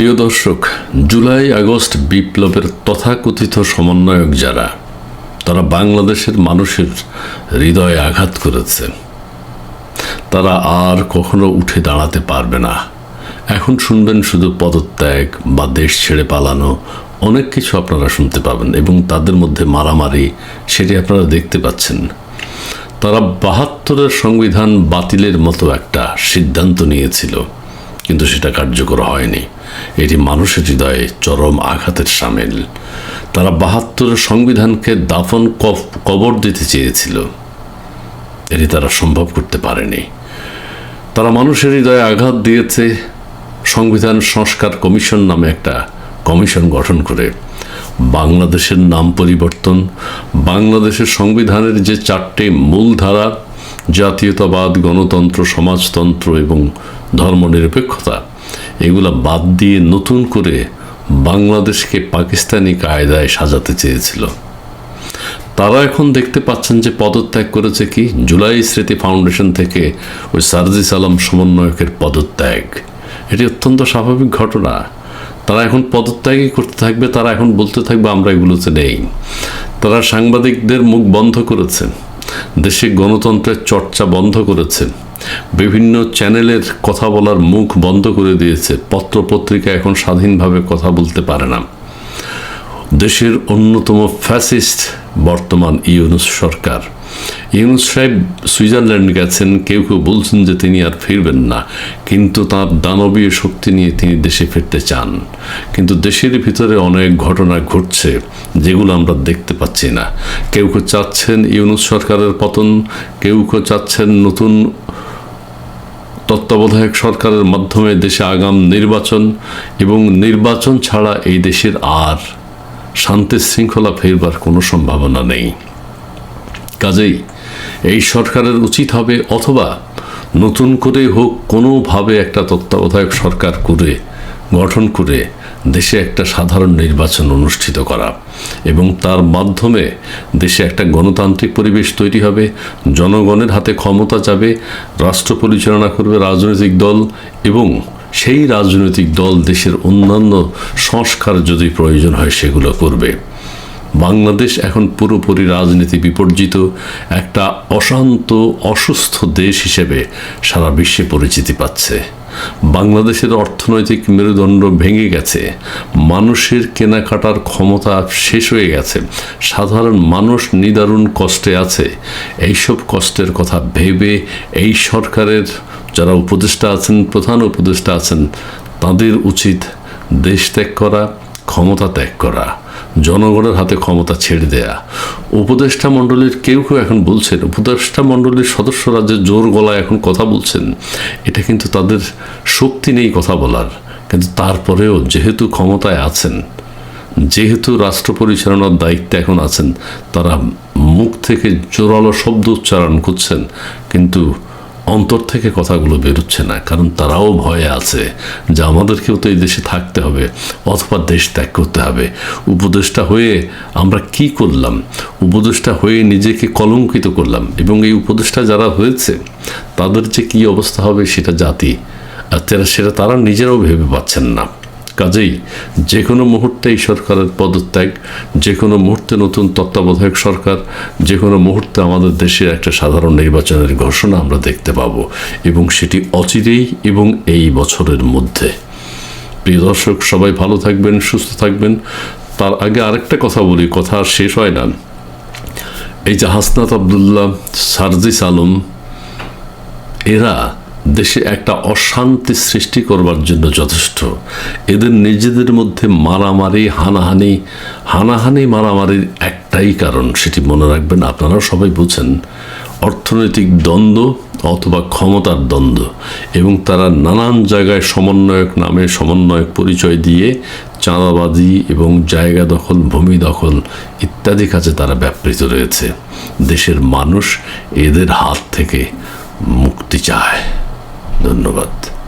প্রিয় দর্শক, জুলাই, আগস্ট বিপ্লবের তথাকথিত সমন্বয়ক যারা, তারা বাংলাদেশের মানুষের হৃদয়ে আঘাত করেছে। তারা আর কখনো উঠে দাঁড়াতে পারবে না। এখন শুনবেন শুধু পদত্যাগ বা দেশ ছেড়ে পালানো, অনেক কিছু আপনারা শুনতে পাবেন এবং তাদের মধ্যে মারামারি সেটি আপনারা দেখতে পাচ্ছেন। তারা বাহাত্তরের সংবিধান বাতিলের মতো একটা সিদ্ধান্ত নিয়েছিল। কিন্তু সেটা কার্যকর হয়নি। এটি মানুষের হৃদয়ে চরম আঘাতের সামিল। তারা বাহাত্তরের সংবিধানকে দাফন কব- কবর দিতে চেয়েছিল। এটি তারা সম্ভব করতে পারেনি। তারা মানুষের হৃদয়ে আঘাত দিয়েছে। সংবিধান সংস্কার কমিশন নামে একটা কমিশন গঠন করে। বাংলাদেশের নাম পরিবর্তন, বাংলাদেশের সংবিধানের যে চারটে মূলধারা জাতীয়তাবাদ, গণতন্ত্র, সমাজতন্ত্র এবং ধর্মনিরপেক্ষতা, এগুলা বাদ দিয়ে নতুন করে বাংলাদেশকে পাকিস্তানি কায়দায় সাজাতে চেয়েছিল। তারা এখন দেখতে পাচ্ছেন যে পদত্যাগ করেছে কি? জুলাই স্মৃতি ফাউন্ডেশন থেকে ওই সারজিস আলম সমন্বয়কের পদত্যাগ। এটি অত্যন্ত স্বাভাবিক ঘটনা। তারা এখন পদত্যাগই করতে থাকবে, তারা এখন বলতে থাকবে, আমরা এগুলোতে নেই। তারা সাংবাদিকদের মুখ বন্ধ করেছে দেশে গণতন্ত্রের চর্চা বন্ধ করেছে। বিভিন্ন চ্যানেলের কথা বলার মুখ বন্ধ করে দিয়েছে। পত্র পত্রিকা এখন স্বাধীনভাবে কথা বলতে পারে না। দেশের অন্যতম ফ্যাসিস্ট বর্তমান ইউনুস সরকার। ইউনুস সাহেব সুইজারল্যান্ড গেছেন, কেউ কেউ বলছেন যে তিনি আর ফিরবেন না। কিন্তু তার দানবীয় শক্তি নিয়ে তিনি দেশে ফিরতে চান। কিন্তু দেশের ভিতরে অনেক ঘটনা ঘটছে, যেগুলো আমরা দেখতে পাচ্ছি না। কেউ কেউ চাচ্ছেন ইউনুস সরকারের পতন, কেউ কেউ চাচ্ছেন নতুন তত্ত্বাবধায়ক সরকারের মাধ্যমে দেশে আগাম নির্বাচন, এবং নির্বাচন ছাড়া এই দেশের আর শান্তি শৃঙ্খলা ফেরবার কোনো সম্ভাবনা নেই। কাজেই এই সরকারের উচিত হবে অথবা নতুন করে হোক, কোনোভাবে একটা তত্ত্বাবধায়ক সরকার করে, গঠন করে দেশে একটা সাধারণ নির্বাচন অনুষ্ঠিত করা এবং তার মাধ্যমে দেশে একটা গণতান্ত্রিক পরিবেশ তৈরি হবে, জনগণের হাতে ক্ষমতা যাবে, রাষ্ট্র পরিচালনা করবে রাজনৈতিক দল এবং সেই রাজনৈতিক দল দেশের অন্যান্য সংস্কার যদি প্রয়োজন হয় সেগুলো করবে। বাংলাদেশ এখন পুরোপুরি রাজনীতি বিপর্জিত, একটা অশান্ত, অসুস্থ দেশ হিসেবে সারা বিশ্বে পরিচিতি পাচ্ছে। বাংলাদেশের অর্থনৈতিক মেরুদণ্ড ভেঙে গেছে, মানুষের কেনাকাটার ক্ষমতা শেষ হয়ে গেছে, সাধারণ মানুষ নিদারুণ কষ্টে আছে। এইসব কষ্টের কথা ভেবে এই সরকারের যারা উপদেষ্টা আছেন, প্রধান উপদেষ্টা আছেন, তাদের উচিত দেশ ত্যাগ করা, ক্ষমতা ত্যাগ করা। জনগণের হাতে ক্ষমতা ছেড়ে দেয়া। উপদেষ্টা মণ্ডলীর কেউ কেউ এখন বলছেন, উপদেষ্টা মণ্ডলীর সদস্যরা যে জোর গলায় এখন কথা বলছেন, এটা কিন্তু তাদের শক্তি নেই কথা বলার। কিন্তু তারপরেও যেহেতু ক্ষমতায় আছেন, যেহেতু রাষ্ট্র পরিচালনার দায়িত্বে এখন আছেন, তারা মুখ থেকে জোরালো শব্দ উচ্চারণ করছেন, কিন্তু অন্তর থেকে কথাগুলো বেরোচ্ছে না, কারণ তারাও ভয়ে আছে যে আমাদেরকেও তো এই দেশে থাকতে হবে, অথবা দেশ ত্যাগ করতে হবে। উপদেষ্টা হয়ে আমরা কি করলাম? উপদেষ্টা হয়ে নিজেকে কলঙ্কিত করলাম, এবং এই উপদেষ্টা যারা হয়েছে, তাদের যে কী অবস্থা হবে সেটা জাতি, আর সেটা তারা নিজেরাও ভেবে পাচ্ছেন না। কাজেই যে কোনো মুহূর্তে এই সরকারের পদত্যাগ যে কোনো মুহূর্তে নতুন তত্ত্বাবধায়ক সরকার যে কোনো মুহূর্তে আমাদের দেশের একটা সাধারণ নির্বাচনের ঘোষণা আমরা দেখতে পাব এবং সেটি অচিরেই এবং এই বছরের মধ্যে। প্রিয় দর্শক, সবাই ভালো থাকবেন, সুস্থ থাকবেন। তার আগে আরেকটা কথা বলি, কথা আর শেষ হয় না। এই যে হাসনাত আবদুল্লাহ, সারজিস আলম, এরা দেশে একটা অশান্তি সৃষ্টি করবার জন্য যথেষ্ট। এদের নিজেদের মধ্যে মারামারি, হানাহানি হানাহানি, মারামারির একটাই কারণ, সেটি মনে রাখবেন আপনারাও সবাই বুঝেন। অর্থনৈতিক দ্বন্দ্ব অথবা ক্ষমতার দ্বন্দ্ব এবং তারা নানান জায়গায় সমন্বয়ক নামে সমন্বয়ক পরিচয় দিয়ে চাঁদাবাজি এবং জায়গা দখল, ভূমি দখল ইত্যাদি কাজে তারা ব্যাপৃত রয়েছে। দেশের মানুষ এদের হাত থেকে মুক্তি চায়। ধন্যবাদ।